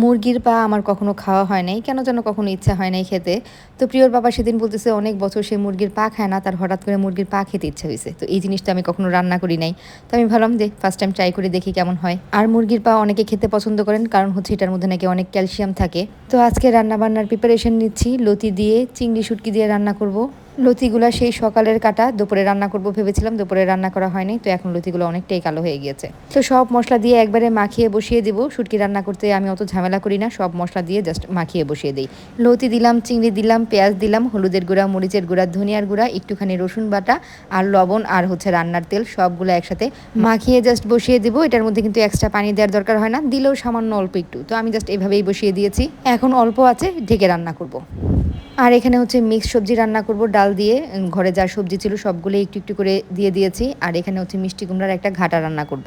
মুরগির পা আমার কখনো খাওয়া হয় নাই, কেন যেন কখনো ইচ্ছা হয় নাই খেতে। তো প্রিয়র বাবা সেদিন বলতেছে, অনেক বছর সে মুরগির পা খায় না, তার হঠাৎ করে মুরগির পা খেতে ইচ্ছা হয়েছে। তো এই জিনিসটা আমি কখনো রান্না করি নাই। তো আমি ভাবলাম যে ফার্স্ট টাইম ট্রাই করে দেখি কেমন হয়। আর মুরগির পা অনেকে খেতে পছন্দ করেন, কারণ হচ্ছে এটার মধ্যে নাকি অনেক ক্যালসিয়াম থাকে। তো আজকে রান্না বান্নার প্রিপারেশন নিচ্ছি, লতি দিয়ে, চিংড়ি শুটকি দিয়ে রান্না করব। লতিগুলা সেই সকালের কাটা, দুপুরে রান্না করব ভেবেছিলাম, দুপুরে রান্না করা হয়নি, তো এখন লতিগুলো অনেকটাই কালো হয়ে গিয়েছে। তো সব মশলা দিয়ে একবারে মাখিয়ে বসিয়ে দিব। শুটকি রান্না করতে আমি অত ঝামেলা করি না, সব মশলা দিয়ে জাস্ট মাখিয়ে বসিয়ে দিই। লতি দিলাম, চিংড়ি দিলাম, পেঁয়াজ দিলাম, হলুদের গুঁড়া, মরিচের গুঁড়া, ধনিয়ার গুঁড়া, একটুখানি রসুন বাটা আর লবণ আর হচ্ছে রান্নার তেল, সবগুলো একসাথে মাখিয়ে জাস্ট বসিয়ে দিব। এটার মধ্যে কিন্তু এক্সট্রা পানি দেওয়ার দরকার হয় না, দিলেও সামান্য অল্প একটু। তো আমি জাস্ট এভাবেই বসিয়ে দিয়েছি। এখন অল্প আছে, ঢেকে রান্না করব। আর এখানে হচ্ছে মিক্স সবজি রান্না করব ডাল দিয়ে ঘরে যা সবজি ছিল সবগুলো একটু একটু করে দিয়ে দিয়েছি আর এখানে হচ্ছে মিষ্টি কুমড়ার একটা ঘাটা রান্না করব।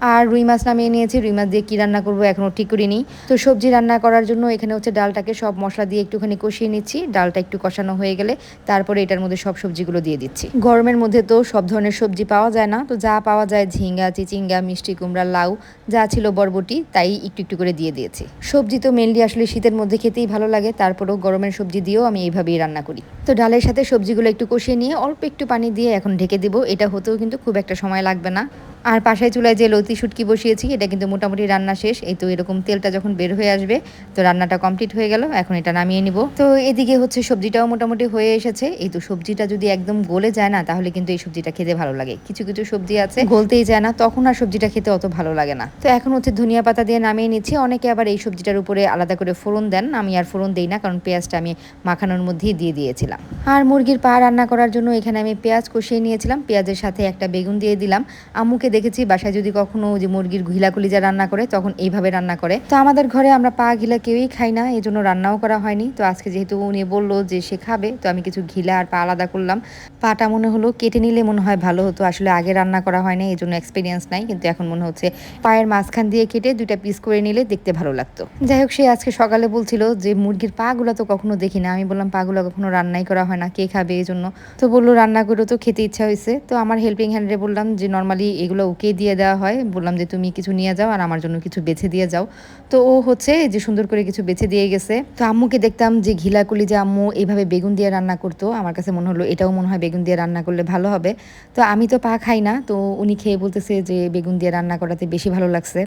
আর রুই মাছ নামিয়ে নিয়েছি। রুই মাছ দিয়ে কী রান্না করব এখনও ঠিক করিনি। তো সবজি রান্না করার জন্য এখানে হচ্ছে ডালটাকে সব মশলা দিয়ে একটুখানি কষিয়ে নিচ্ছি। ডালটা একটু কষানো হয়ে গেলে তারপরে এটার মধ্যে সব সবজিগুলো দিয়ে দিচ্ছি। গরমের মধ্যে তো সব ধরনের সবজি পাওয়া যায় না। তো যা পাওয়া যায় ঝিঙ্গা, চিচিঙ্গা, মিষ্টি কুমড়া, লাউ, যা ছিল বরবটি, তাই একটু একটু করে দিয়ে দিয়েছি। সবজি তো মেনলি আসলে শীতের মধ্যে খেতেই ভালো লাগে। তারপরেও গরমের সবজি দিয়েও আমি এইভাবেই রান্না করি। তো ডালের সাথে সবজিগুলো একটু কষিয়ে নিয়ে অল্প একটু পানি দিয়ে এখন ঢেকে দিব। এটা হতেও কিন্তু খুব একটা সময় লাগবে না। আর পাশায় চুলায় যে লতি শুটকি বসিয়েছি, এটা কিন্তু মোটামুটি রান্না শেষ। এই তো এরকম তেলটা যখন বের হয়ে আসবে, তো রান্নাটা কমপ্লিট হয়ে গেল। এখন এটা নামিয়ে নিব। তো এদিকে হচ্ছে সবজিটাও মোটামুটি হয়ে এসেছে। এই তো সবজিটা যদি একদম গলে যায় না, তাহলে কিন্তু এই সবজিটা খেতে ভালো লাগে। কিছু কিছু সবজি আছে, গলতেই যায় না, তখন আর সবজিটা খেতে অত ভালো লাগে না। তো এখন হচ্ছে ধনিয়া পাতা দিয়ে নামিয়ে নিচ্ছি। অনেকে আবার এই সবজিটার উপরে আলাদা করে ফোড়ন দেন। আমি আর ফোড়ন দিই না, কারণ পেঁয়াজটা আমি মাখানোর মধ্যেই দিয়ে দিয়েছিলাম। আর মুরগির পা রান্না করার জন্য এখানে আমি পেঁয়াজ কষিয়ে নিয়েছিলাম। পেঁয়াজের সাথে একটা বেগুন দিয়ে দিলাম। আম্মুকে দেখেছি, বাসায় যদি কখনো যে মুরগির ঘিলা কলিজা রান্না করে, তখন এইভাবে রান্না করে। তো আমাদের ঘরে আমরা পা ঘিলা কেউই খাই না এই জন্য রান্নাও করা হয়নি। তো আজকে যেহেতু উনি বলল যে সে খাবে, তো আমি কিছু ঘিলা আর পা আলাদা করলাম। পাটা মনে হলো কেটে নিলে মনে হয় ভালো হতো, আসলে আগে রান্না করা হয়নি এই জন্য এক্সপিরিয়েন্স নাই, কিন্তু এখন মনে হচ্ছে পায়ের মাঝখান দিয়ে কেটে দুইটা পিস করে নিলে দেখতে ভালো লাগতো। যাই হোক, সে আজকে সকালে বলছিল যে মুরগির পাগুলো তো কখনো দেখি না, আমি বললাম পাগুলো কখনো রান্নাই করা হয় না, কে খাবে এই জন্য তো বলল রান্না করে তো খেতে ইচ্ছা হয়েছে তো আমার হেল্পিং হ্যান্ডে বললাম যে নর্মালি এগুলো ওকে দিয়ে দেওয়া হয়। বললাম যে, তুমি কিছু নিয়ে যাও আর আমার জন্য কিছু বেছে দিয়ে যাও। তো ও হচ্ছে যে সুন্দর করে কিছু বেছে দিয়ে গেছে। তো আম্মুকে দেখতাম যে ঘিলাকুলি যে আম্মু এইভাবে বেগুন দিয়ে রান্না করতো, আমার কাছে মনে হলো এটাও মনে হয় বেগুন দিয়ে রান্না করলে ভালো হবে। তো আমি তো পা খাই না, তো উনি খেয়ে বলতেছে যে, বেগুন দিয়ে রান্না করাতে বেশি ভালো লাগছে।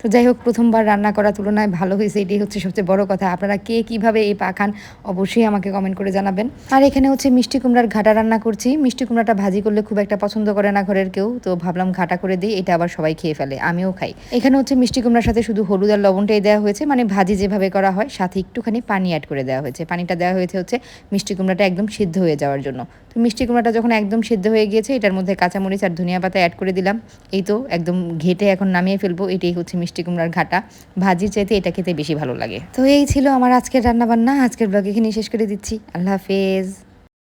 তো যাই হোক, প্রথমবার রান্না করার তুলনায় ভালো হয়েছে, এটাই হচ্ছে সবচেয়ে বড় কথা। আপনারা কে কীভাবে এই পা খান অবশ্যই আমাকে কমেন্ট করে জানাবেন। আর এখানে হচ্ছে মিষ্টি কুমড়ার ঘাটা রান্না করছি। মিষ্টি কুমড়াটা ভাজি করলে খুব একটা পছন্দ করে না ঘরের কেউ। তো ভাবলাম ঘাটা করে দিই, এটা আবার সবাই খেয়ে ফেলে, আমিও খাই। এখানে হচ্ছে মিষ্টি কুমড়ার সাথে শুধু হলুদ আর লবণটাই দেওয়া হয়েছে মানে ভাজি যেভাবে করা হয়, সাথে একটুখানি পানি অ্যাড করে দেওয়া হয়েছে। পানিটা দেওয়া হয়েছে হচ্ছে মিষ্টি কুমড়াটা একদম সিদ্ধ হয়ে যাওয়ার জন্য। তো মিষ্টি কুমড়াটা যখন একদম সিদ্ধ হয়ে গিয়েছে, এটার মধ্যে কাঁচামরিচ আর ধনিয়া পাতা অ্যাড করে দিলাম। এই তো একদম ঘেটে এখন নামিয়ে ফেলব, এটাই হচ্ছে মিষ্টি কুমড়ার ঘাটা। ভাজির চাইতে এটা খেতে বেশি ভালো লাগে। তো এই ছিল আমার আজকের রান্নাবান্না, আজকের ব্লগ এখানে শেষ করে দিচ্ছি। আল্লাহ হাফেজ।